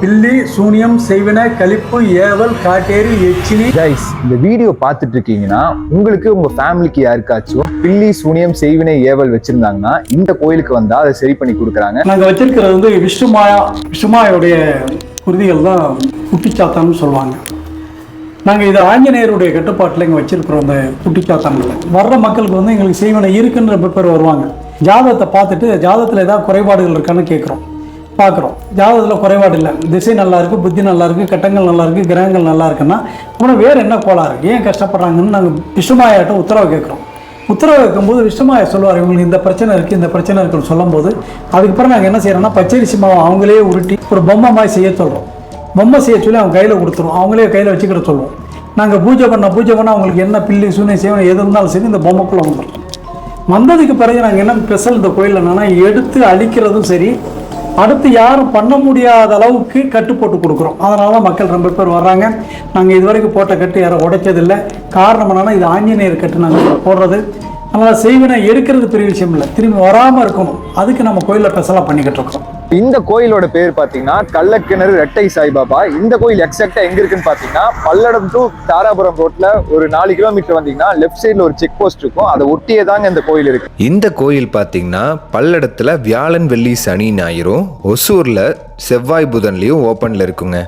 பில்லி சூனியம் செய்வின கலிப்பு ஏவல் காட்டேரி எச்சினி கைஸ் இந்த வீடியோ பார்த்துட்டு இருக்கீங்கன்னா உங்களுக்கு உங்க ஃபேமிலிக்கு யாருக்காச்சும் பில்லி சூனியம் செய்வினை ஏவல் வச்சிருந்தாங்கன்னா இந்த கோயிலுக்கு வந்தா அதை சரி பண்ணி கொடுக்குறாங்க. நாங்க வச்சிருக்கிறது வந்து விஷ்ணுமாயா விஷ்ணுமாயோடைய குருதிகள் தான் குட்டிச்சாத்தான்னு சொல்லுவாங்க. நாங்க இது ஆஞ்சநேயருடைய கட்டுப்பாட்டில் இங்கே வச்சிருக்கிறோம் அந்த குட்டிச்சாத்தான்களை. வர்ற மக்களுக்கு வந்து எங்களுக்கு செய்வனை இருக்குன்ற பேர் வருவாங்க. ஜாதகத்தை பார்த்துட்டு ஜாதகத்தில் ஏதாவது குறைபாடுகள் இருக்கான்னு கேட்குறோம் பார்க்குறோம். ஜாதகத்தில் குறைபாடு இல்லை. திசை நல்லா இருக்குது புத்தி நல்லா இருக்குது கட்டங்கள் நல்லா இருக்குது கிரகங்கள் நல்லா இருக்குன்னா உனக்கு வேறு என்ன கோளாறு? ஏன் கஷ்டப்படுறாங்கன்னு நாங்கள் விஷ்ணுமாயாட்ட உத்தரவு கேட்குறோம். உத்தரவு வைக்கும்போது விஷ்ணுமாயா சொல்லுவார் இவங்களுக்கு இந்த பிரச்சனை இருக்குது இந்த பிரச்சனை இருக்குன்னு சொல்லும்போது அதுக்கப்புறம் நாங்கள் என்ன செய்கிறோம்னா பச்சரிசி மாவை அவங்களே உருட்டி ஒரு பொம்மை மாதிரி செய்ய சொல்கிறோம் பொம்மை செய்ய சொல்லி அவங்க கையில் கொடுத்துருவோம் அவங்களே கையில் வச்சுக்கிற சொல்லுவோம். நாங்கள் பூஜை பண்ண பூஜை பண்ண அவங்களுக்கு என்ன பில்லு சூனை செய்வோம் எது இருந்தாலும் சரி இந்த பொம்மைக்குள்ளே வந்துடும் வந்ததுக்கு பிறகு நாங்கள் என்ன ஸ்பெஷல் இந்த கோயிலில் என்னென்னா எடுத்து அழிக்கிறதும் சரி அடுத்து யாரும் பண்ண முடியாத அளவுக்கு கட்டு போட்டு கொடுக்குறோம். அதனால தான் மக்கள் ரொம்ப பேர் வர்றாங்க. நாங்கள் இதுவரைக்கும் போட்ட கட்டு யாரும் உடைச்சதில்லை. காரணம் என்னன்னா இது ஆஞ்சநேயர் கட்டு நாங்கள் போடுறது. அதனால் செய்வினை எடுக்கிறது பெரிய விஷயம் இல்லை. திரும்பி வராமல் இருக்கணும். அதுக்கு நம்ம கோயிலில் ஸ்பெஷலாக பண்ணிக்கிட்டு இருக்கோம். இந்த கோயிலோட பேர் பாத்தீங்கன்னா கள்ளக்கிணறு ரெட்டை சாய்பாபா. இந்த கோயில் எக்ஸாக்டா எங்க இருக்குன்னு பாத்தீங்கன்னா பல்லடம் டு தாராபுரம் ரோட்ல ஒரு நாலு கிலோமீட்டர் வந்தீங்கன்னா லெஃப்ட் சைடுல ஒரு செக் போஸ்ட் இருக்கும். அதை ஒட்டியே தாங்க இந்த கோயில் இருக்கு. இந்த கோயில் பார்த்தீங்கன்னா பல்லடத்தில் வியாழன் வெள்ளி சனி ஞாயிறும் ஒசூரில் செவ்வாய் புதன்லேயும் ஓப்பனில் இருக்குங்க.